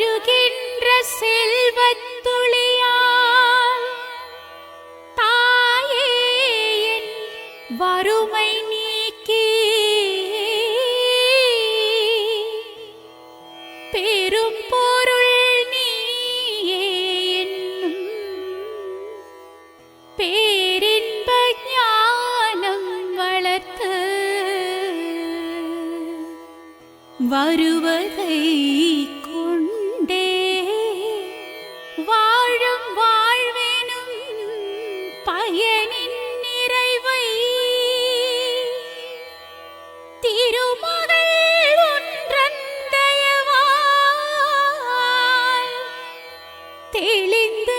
தருகின்ற செல்வத்துளியால் தாயே வறுமை நீக்கி பெரும் பொருள் நீயே என்னும் பேரின்ப ஞானம் வளர்த்து வருவதை வாழும் வாழ்வெனும் பயனின் நிறைவை. திருமகள் ஒன்றந்தயவால் தெளிந்த